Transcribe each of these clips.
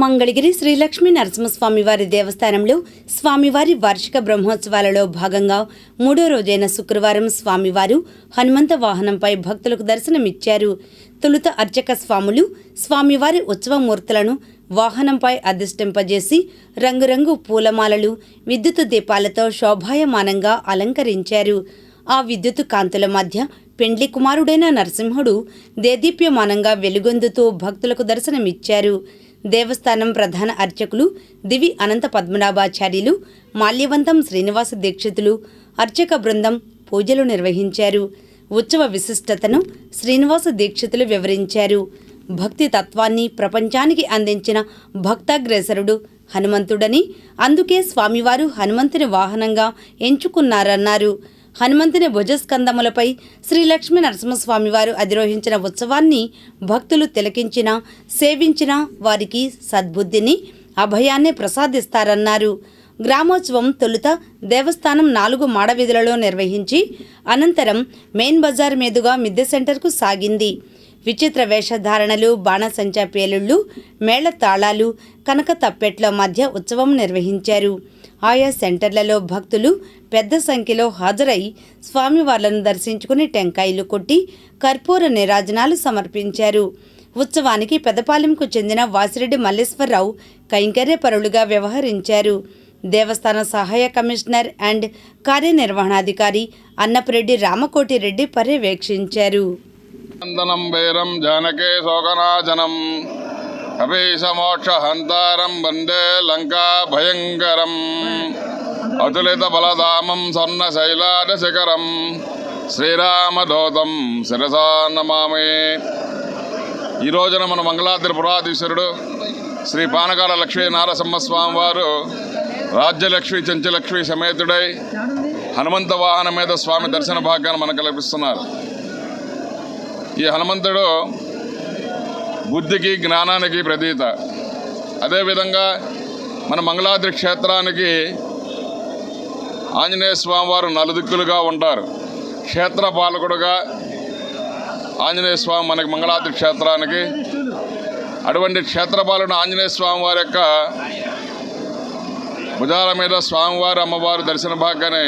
మంగళగిరి శ్రీ లక్ష్మీ నరసింహస్వామి వారి దేవస్థానంలో స్వామివారి వార్షిక బ్రహ్మోత్సవాలలో భాగంగా మూడో రోజైన శుక్రవారం స్వామివారు హనుమంత వాహనంపై భక్తులకు దర్శనమిచ్చారు. తొలుత అర్చక స్వాములు స్వామివారి ఉత్సవమూర్తులను వాహనంపై అధిష్టింపజేసి రంగురంగు పూలమాలలు విద్యుత్ దీపాలతో శోభాయమానంగా అలంకరించారు. ఆ విద్యుత్ కాంతుల మధ్య పెండ్లి కుమారుడైన నరసింహుడు దేదీప్యమానంగా వెలుగొందుతూ భక్తులకు దర్శనమిచ్చారు. దేవస్థానం ప్రధాన అర్చకులు దివి అనంత పద్మనాభాచార్యులు మాల్యవంతం శ్రీనివాస దీక్షితులు అర్చక బృందం పూజలు నిర్వహించారు. ఉత్సవ విశిష్టతను శ్రీనివాస దీక్షితులు వివరించారు. భక్తి తత్వాన్ని ప్రపంచానికి అందించిన భక్తాగ్రేసరుడు హనుమంతుడని అందుకే స్వామివారు హనుమంతుని వాహనంగా ఎంచుకున్నారన్నారు. హనుమంతుని భుజస్కందములపై శ్రీ లక్ష్మీ నరసింహస్వామివారు అధిరోహించిన ఉత్సవాన్ని భక్తులు తిలకించిన సేవించిన వారికి సద్బుద్ధిని అభయాన్ని ప్రసాదిస్తారన్నారు. గ్రామోత్సవం తొలుత దేవస్థానం నాలుగు మాడవీధులలో నిర్వహించి అనంతరం మెయిన్ బజార్ మీదుగా మిద్దె సెంటర్కు సాగింది. విచిత్ర వేషధారణలు బాణసంచా పేలుళ్ళు మేళ తాళాలు కనక తప్పెట్ల మధ్య ఉత్సవం నిర్వహించారు. ఆయా సెంటర్లలో భక్తులు పెద్ద సంఖ్యలో హాజరై స్వామివార్లను దర్శించుకుని టెంకాయలు కొట్టి కర్పూర నిరాజనాలు సమర్పించారు. ఉత్సవానికి పెదపాలెంకు చెందిన వాసిరెడ్డి మల్లేశ్వరరావు కైంకర్యపరులుగా వ్యవహరించారు. దేవస్థాన సహాయ కమిషనర్ అండ్ కార్యనిర్వహణాధికారి అన్నపురెడ్డి రామకోటిరెడ్డి పర్యవేక్షించారు. నందనం వైరం జానకే శోకనాశనం కపీశమోక్షహంతారం వందే లంకా భయంకరం అతులిత బలధామం స్వర్ణ శైలాదశిఖరం శ్రీరామదూతం శిరసా నమామి ఈ రోజున మన మంగళాద్రి పురాధీశ్వరుడు శ్రీ పానకాల లక్ష్మీ నారసింహస్వామి వారు రాజ్యలక్ష్మి చెంచలక్ష్మి సమేతుడై హనుమంత వాహనం మీద స్వామి దర్శన భాగ్యాన్ని మనకు కల్పిస్తున్నారు ఈ హనుమంతుడు బుద్ధికి జ్ఞానానికి ప్రతీత. అదేవిధంగా మన మంగళాద్రి క్షేత్రానికి ఆంజనేయ స్వామివారు నలుదిక్కులుగా ఉంటారు. క్షేత్ర పాలకుడుగా ఆంజనేయ స్వామి మనకి మంగళాద్రి క్షేత్రానికి అటువంటి క్షేత్రపాలన ఆంజనేయ స్వామి వారి యొక్క భుజాల మీద స్వామివారు అమ్మవారు దర్శన భాగ్యాన్ని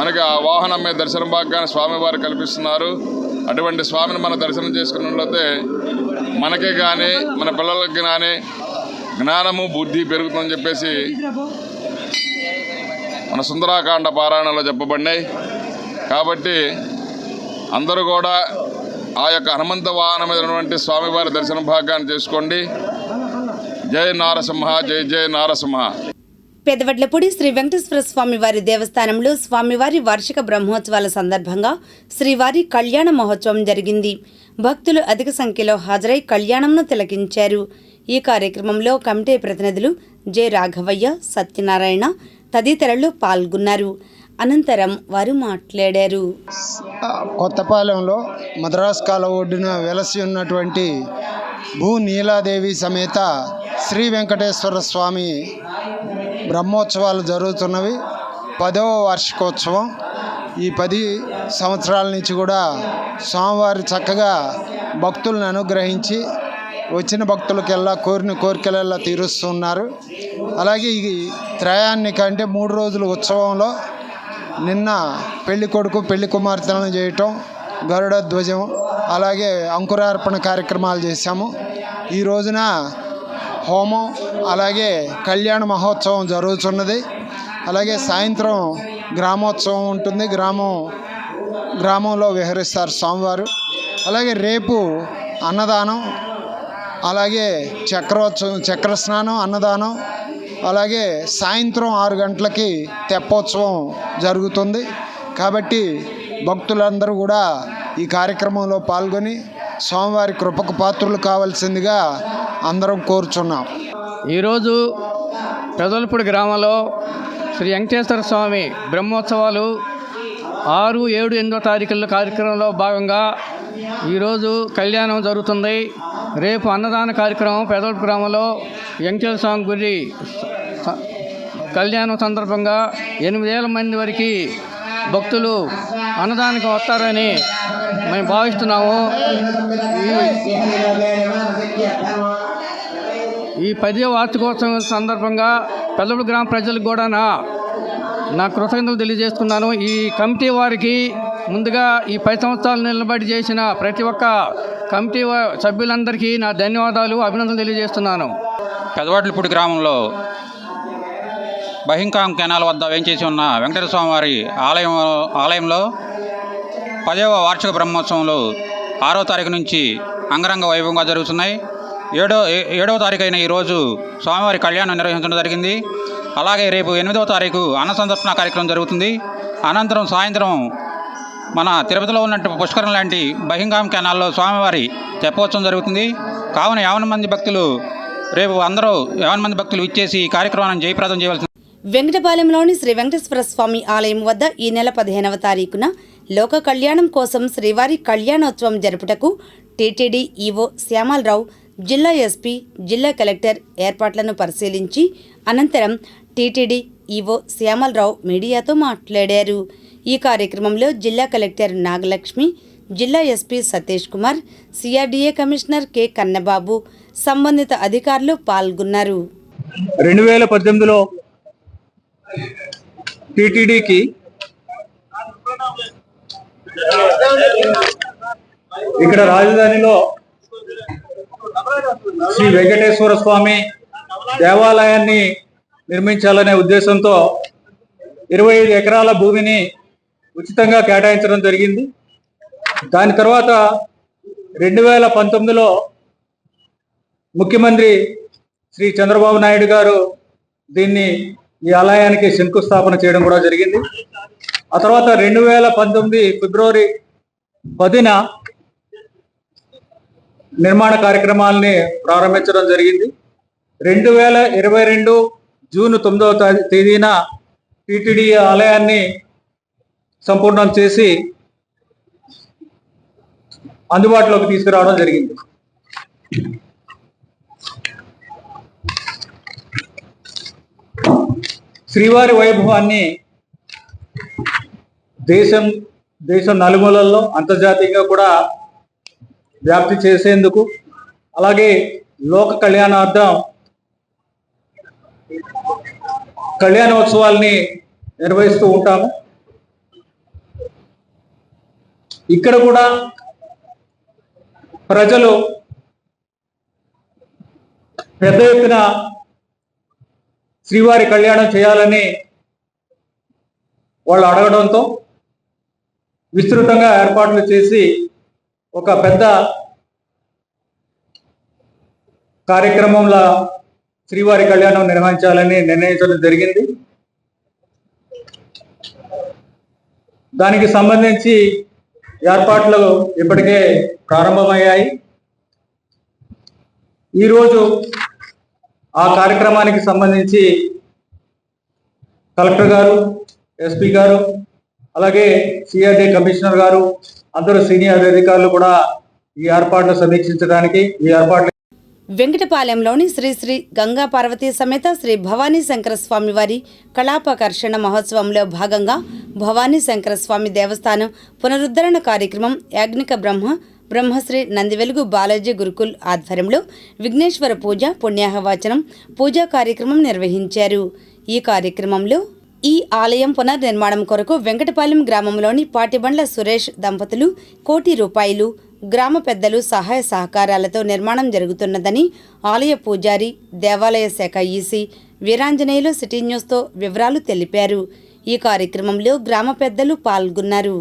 మనకి ఆ వాహనం మీద దర్శన భాగ్యాన్ని స్వామివారు కల్పిస్తున్నారు. అటువంటి స్వామిని మనం దర్శనం చేసుకున్నట్లయితే మనకే కానీ మన పిల్లలకి కానీ జ్ఞానము బుద్ధి పెరుగుతుందని చెప్పేసి మన సుందరాకాండ పారాయణలో చెప్పబడినాయి. కాబట్టి అందరూ కూడా ఆ యొక్క హనుమంత వాహనం మీద ఉన్నటువంటి స్వామివారి దర్శన భాగాన్ని చేసుకోండి. జై నారసింహ జై జై నారసింహ. పెదవడ్లపూడి శ్రీ వెంకటేశ్వర స్వామి వారి దేవస్థానంలో స్వామివారి వార్షిక బ్రహ్మోత్సవాల సందర్భంగా శ్రీవారి కళ్యాణ మహోత్సవం జరిగింది. భక్తులు అధిక సంఖ్యలో హాజరై కళ్యాణంను తిలకించారు. ఈ కార్యక్రమంలో కమిటీ ప్రతినిధులు జె రాఘవయ్య సత్యనారాయణ తదితరులు పాల్గొన్నారు. అనంతరం వారు మాట్లాడారు. కొత్తపాలెంలో మద్రాస్ కాల ఒడ్డున వెలసి ఉన్నటువంటి భూ నీలాదేవి సమేత శ్రీ వెంకటేశ్వర స్వామి బ్రహ్మోత్సవాలు జరుగుతున్నవి. పదవ వార్షికోత్సవం. ఈ పది సంవత్సరాల నుంచి కూడా స్వామివారు చక్కగా భక్తులను అనుగ్రహించి వచ్చిన భక్తులకెల్లా కోరిన కోరికలెల్లా తీరుస్తున్నారు. అలాగే ఈ త్రయాన్ని కంటే మూడు రోజుల ఉత్సవంలో నిన్న పెళ్ళి కొడుకు పెళ్ళి కుమార్తెలను చేయటం గరుడ ధ్వజం అలాగే అంకురార్పణ కార్యక్రమాలు చేశాము. ఈ రోజున హోమం అలాగే కళ్యాణ మహోత్సవం జరుగుతున్నది. అలాగే సాయంత్రం గ్రామోత్సవం ఉంటుంది. గ్రామం గ్రామంలో విహరిస్తారు స్వామివారు. అలాగే రేపు అన్నదానం అలాగే చక్రోత్సవం చక్ర స్నానం అన్నదానం అలాగే సాయంత్రం ఆరు గంటలకి తెప్పోత్సవం జరుగుతుంది. కాబట్టి భక్తులందరూ కూడా ఈ కార్యక్రమంలో పాల్గొని స్వామివారి కృపకు పాత్రులు కావాల్సిందిగా అందరం కోరుచున్నాం. ఈరోజు పెదలపూడి గ్రామంలో శ్రీ వెంకటేశ్వర స్వామి బ్రహ్మోత్సవాలు ఆరు ఏడు ఎనిమిదో తారీఖుల కార్యక్రమంలో భాగంగా ఈరోజు కళ్యాణం జరుగుతుంది. రేపు అన్నదాన కార్యక్రమం పెదలపూడి గ్రామంలో వెంకటేశ్వర స్వామి గురి కళ్యాణం సందర్భంగా ఎనిమిది వేల మంది వరకు భక్తులు అన్నదానికి వస్తారని మేము భావిస్తున్నాము. ఈ- పదే వార్షికోత్సవం సందర్భంగా పెద్దపూడి గ్రామ ప్రజలకు కూడా నా నా కృతజ్ఞతలు తెలియజేస్తున్నాను ఈ కమిటీ వారికి ముందుగా ఈ పది సంవత్సరాలు నిలబడి చేసిన ప్రతి ఒక్క కమిటీ సభ్యులందరికీ నా ధన్యవాదాలు అభినందనలు తెలియజేస్తున్నాను. పెదవాట్లపూడి గ్రామంలో బహింకాం కెనాల్ వద్ద వేంచేసి ఉన్న వెంకటేశ్వర వారి ఆలయం ఆలయంలో పదవ వార్షిక బ్రహ్మోత్సవంలో ఆరో తారీఖు నుంచి అంగరంగ వైభవంగా జరుగుతున్నాయి. ఏడో ఏ- ఏడవ తారీఖు అయిన ఈరోజు స్వామివారి కళ్యాణం నిర్వహించడం జరిగింది. అలాగే రేపు ఎనిమిదవ తారీఖు అన్న సందర్శన కార్యక్రమం జరుగుతుంది. అనంతరం సాయంత్రం మన తిరుపతిలో ఉన్నట్టు పుష్కరం లాంటి బహింగాం కెనాల్లో స్వామివారి తెప్పోత్సవం జరుగుతుంది. కావున యావన మంది భక్తులు రేపు అందరూ యావన మంది భక్తులు ఇచ్చేసి ఈ కార్యక్రమాన్ని జయప్రదం చేయవలసింది వెంకటపాలెంలోని శ్రీ వెంకటేశ్వర స్వామి ఆలయం వద్ద ఈ నెల పదిహేనవ తారీఖున లోక కళ్యాణం కోసం శ్రీవారి కళ్యాణోత్సవం జరుపుటకు టీటీడీ ఈవో శ్యామలరావు జిల్లా ఎస్పీ జిల్లా కలెక్టర్ ఏర్పాట్లను పరిశీలించి అనంతరం టీటీడీ ఈవో శ్యామలరావు మీడియాతో మాట్లాడారు. ఈ కార్యక్రమంలో జిల్లా కలెక్టర్ నాగలక్ష్మి జిల్లా SP Satish Kumar CRDA commissioner K Kannababu సంబంధిత అధికారులు పాల్గొన్నారు. రెండు వేల పద్దెనిమిదిలో టిటిడికి ఇక్కడ రాజధానిలో శ్రీ వెంకటేశ్వర స్వామి దేవాలయాన్ని నిర్మించాలనే ఉద్దేశంతో ఇరవై ఐదు ఎకరాల భూమిని ఉచితంగా కేటాయించడం జరిగింది. దాని తర్వాత రెండు వేల పంతొమ్మిదిలో ముఖ్యమంత్రి శ్రీ చంద్రబాబు నాయుడు గారు దీన్ని ఈ ఆలయానికి శంకుస్థాపన చేయడం కూడా జరిగింది. ఆ తర్వాత రెండు వేల పంతొమ్మిది ఫిబ్రవరి పదిన నిర్మాణ కార్యక్రమాలని ప్రారంభించడం జరిగింది. రెండు వేల ఇరవై రెండు జూన్ తొమ్మిదవ తేదీన టిటిడి ఆలయాన్ని సంపూర్ణం చేసి అందుబాటులోకి తీసుకురావడం జరిగింది. శ్రీవారి వైభవాన్ని దేశం దేశం నలుమూలల్లో అంతర్జాతీయంగా కూడా వ్యాప్తి చేసేందుకు. అలాగే లోక కళ్యాణార్థం కళ్యాణోత్సవాల్ని నిర్వహిస్తూ ఉంటాము. ఇక్కడ కూడా ప్రజలు పెద్ద ఎత్తున శ్రీవారి కళ్యాణం చేయాలని వాళ్ళు అడగడంతో విస్తృతంగా ఏర్పాట్లు చేసి ఒక పెద్ద కార్యక్రమంలో శ్రీవారి కళ్యాణం నిర్వహించాలని నిర్ణయించడం జరిగింది. దానికి సంబంధించి ఏర్పాట్లు ఇప్పటికే ప్రారంభమయ్యాయి. ఈరోజు ఆ కార్యక్రమానికి సంబంధించి కలెక్టర్ గారు ఎస్పీ గారు అలాగే సిఆర్డీ కమిషనర్ గారు అందరూ సీనియర్ అధికారులు కూడా ఈ ఏర్పాట్లు సమీక్షించడానికి ఈ ఏర్పాట్లు వెంకటపాలెంలోని శ్రీ శ్రీ గంగా పార్వతీ సమేత శ్రీ భవానీ శంకర స్వామి వారి కళాపకర్షణ మహోత్సవంలో భాగంగా భవానీ శంకర స్వామి దేవస్థానం పునరుద్ధరణ కార్యక్రమం యాజ్ఞిక బ్రహ్మ బ్రహ్మశ్రీ నందివెలుగు బాలాజీ గురుకుల్ ఆధ్వర్యంలో విఘ్నేశ్వర పూజ పుణ్యాహవాచనం పూజా కార్యక్రమం నిర్వహించారు. ఈ కార్యక్రమంలో ఈ ఆలయం పునర్నిర్మాణం కొరకు వెంకటపాలెం గ్రామంలోని పాటిబండ్ల సురేష్ దంపతులు కోటి రూపాయలు గ్రామ పెద్దలు సహాయ సహకారాలతో నిర్మాణం జరుగుతున్నదని ఆలయ పూజారి దేవాలయ శాఖ ఈసీ వీరాంజనేయులు సిటీ న్యూస్తో వివరాలు తెలిపారు. ఈ కార్యక్రమంలో గ్రామ పెద్దలు పాల్గొన్నారు.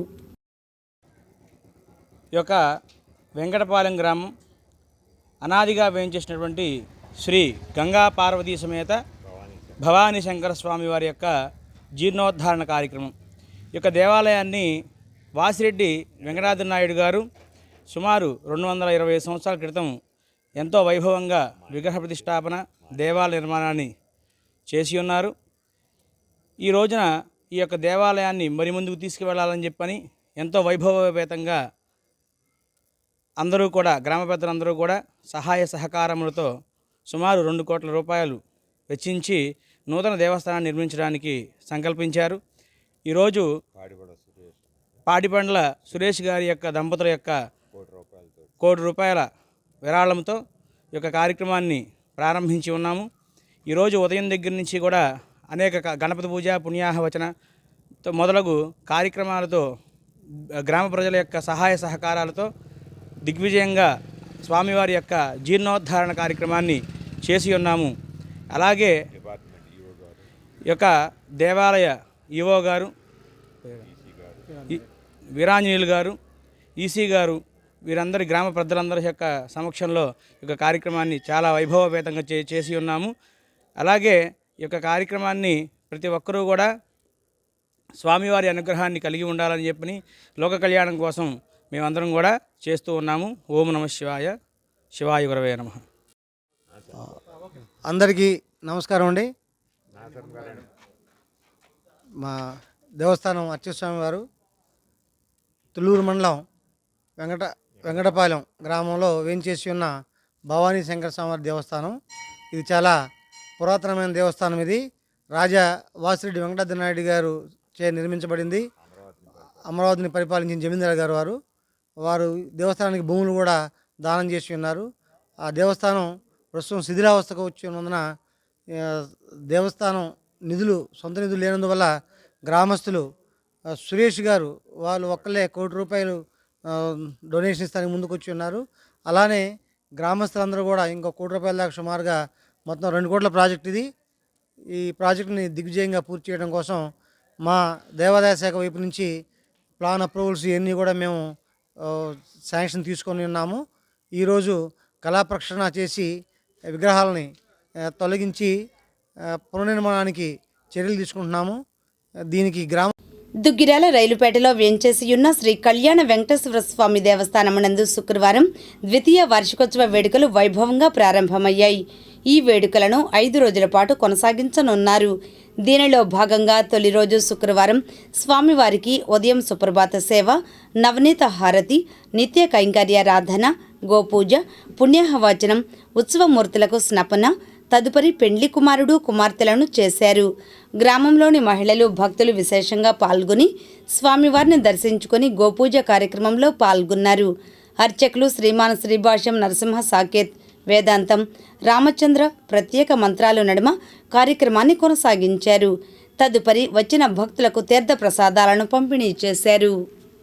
ఈ యొక్క వెంకటపాలెం గ్రామం అనాదిగా వేయించేసినటువంటి శ్రీ గంగా పార్వతీ సమేత భవానీ శంకర స్వామి వారి యొక్క జీర్ణోద్ధారణ కార్యక్రమం. ఈ యొక్క దేవాలయాన్ని వాసిరెడ్డి వెంకటాద్రి నాయుడు గారు సుమారు రెండు వందల ఇరవై సంవత్సరాల క్రితం ఎంతో వైభవంగా విగ్రహ ప్రతిష్టాపన దేవాలయ నిర్మాణాన్ని చేసి ఉన్నారు. ఈ రోజున ఈ యొక్క దేవాలయాన్ని మరి ముందుకు తీసుకువెళ్ళాలని చెప్పని ఎంతో వైభవపేతంగా అందరూ కూడా గ్రామ పెద్దలందరూ కూడా సహాయ సహకారములతో సుమారు రెండు కోట్ల రూపాయలు వెచ్చించి నూతన దేవస్థానాన్ని నిర్మించడానికి సంకల్పించారు. ఈరోజు పాడిపండ్ల సురేష్ గారి యొక్క దంపతుల యొక్క కోటి రూపాయల విరాళంతో ఈ యొక్క కార్యక్రమాన్ని ప్రారంభించి ఉన్నాము. ఈరోజు ఉదయం దగ్గర నుంచి కూడా అనేక గణపతి పూజ పుణ్యాహవచనతో మొదలగు కార్యక్రమాలతో గ్రామ ప్రజల యొక్క సహాయ సహకారాలతో దిగ్విజయంగా స్వామివారి యొక్క జీర్ణోద్ధారణ కార్యక్రమాన్ని చేసి ఉన్నాము. అలాగే యొక్క దేవాలయ ఈవో గారు ఈ- వీరాంజనేయులు గారు ఈసీ గారు వీరందరి గ్రామ పెద్దలందరి యొక్క సమక్షంలో ఈ యొక్క కార్యక్రమాన్ని చాలా వైభవపేతంగా చే చేసి ఉన్నాము. అలాగే ఈ యొక్క కార్యక్రమాన్ని ప్రతి ఒక్కరూ కూడా స్వామివారి అనుగ్రహాన్ని కలిగి ఉండాలని చెప్పని లోక కళ్యాణం కోసం మేమందరం కూడా చేస్తూ ఉన్నాము. ఓం నమ శివాయ శివాయ గురవే నమ. అందరికీ నమస్కారం అండి. మా దేవస్థానం అచ్యుస్వామి వారు తుళ్ళూరు మండలం వెంకట వెంకటపాలెం గ్రామంలో వేంచేసి ఉన్న భవానీ శంకర స్వామివారి దేవస్థానం. ఇది చాలా పురాతనమైన దేవస్థానం ఇది. రాజా వాసిరెడ్డి వెంకటాద్రి నాయుడు గారు చే నిర్మించబడింది. అమరావతిని పరిపాలించిన జమీందారు గారు వారు. వారు దేవస్థానానికి భూములు కూడా దానం చేసి ఉన్నారు. ఆ దేవస్థానం ప్రస్తుతం శిథిలావస్థకు వచ్చి ఉన్నందున దేవస్థానం నిధులు సొంత నిధులు లేనందువల్ల గ్రామస్తులు సురేష్ గారు వాళ్ళు ఒక్కలే కోటి రూపాయలు డొనేషన్ ఇస్తానికి ముందుకు వచ్చి ఉన్నారు. అలానే గ్రామస్తులందరూ కూడా ఇంకో కోటి రూపాయల దాకా సుమారుగా మొత్తం రెండు కోట్ల ప్రాజెక్ట్ ఇది. ఈ ప్రాజెక్టుని దిగ్విజయంగా పూర్తి చేయడం కోసం మా దేవాదాయ శాఖ వైపు నుంచి ప్లాన్ అప్రూవల్స్ ఇవన్నీ కూడా మేము శాంక్షన్ తీసుకొని ఉన్నాము. ఈరోజు కళా ప్రక్షణ చేసి విగ్రహాలని తొలగించి పునర్నిర్మాణానికి చర్యలు తీసుకుంటున్నాము. దీనికి గ్రామ దుగ్గిరాల రైలుపేటలో వేంచేసి శ్రీ కళ్యాణ వెంకటేశ్వర స్వామి దేవస్థానమునందు శుక్రవారం ద్వితీయ వార్షికోత్సవ వేడుకలు వైభవంగా ప్రారంభమయ్యాయి. ఈ వేడుకలను ఐదు రోజుల పాటు కొనసాగించనున్నారు. దీనిలో భాగంగా తొలి రోజు శుక్రవారం స్వామివారికి ఉదయం సుప్రభాత సేవ నవనీత హారతి నిత్య కైంకర్యారాధన గోపూజ పుణ్యాహవాచనం ఉత్సవమూర్తులకు స్నపన తదుపరి పెండ్లి కుమారుడు కుమార్తెలను చేశారు. గ్రామంలోని మహిళలు భక్తులు విశేషంగా పాల్గొని స్వామివారిని దర్శించుకొని గోపూజ కార్యక్రమంలో పాల్గొన్నారు. అర్చకులు శ్రీమాన్ శ్రీభాష్యం నరసింహ సాకేత్ వేదాంతం రామచంద్ర ప్రత్యేక మంత్రాలు నడుమ కార్యక్రమాన్ని కొనసాగించారు. తదుపరి వచ్చిన భక్తులకు తీర్థ ప్రసాదాలను పంపిణీ చేశారు.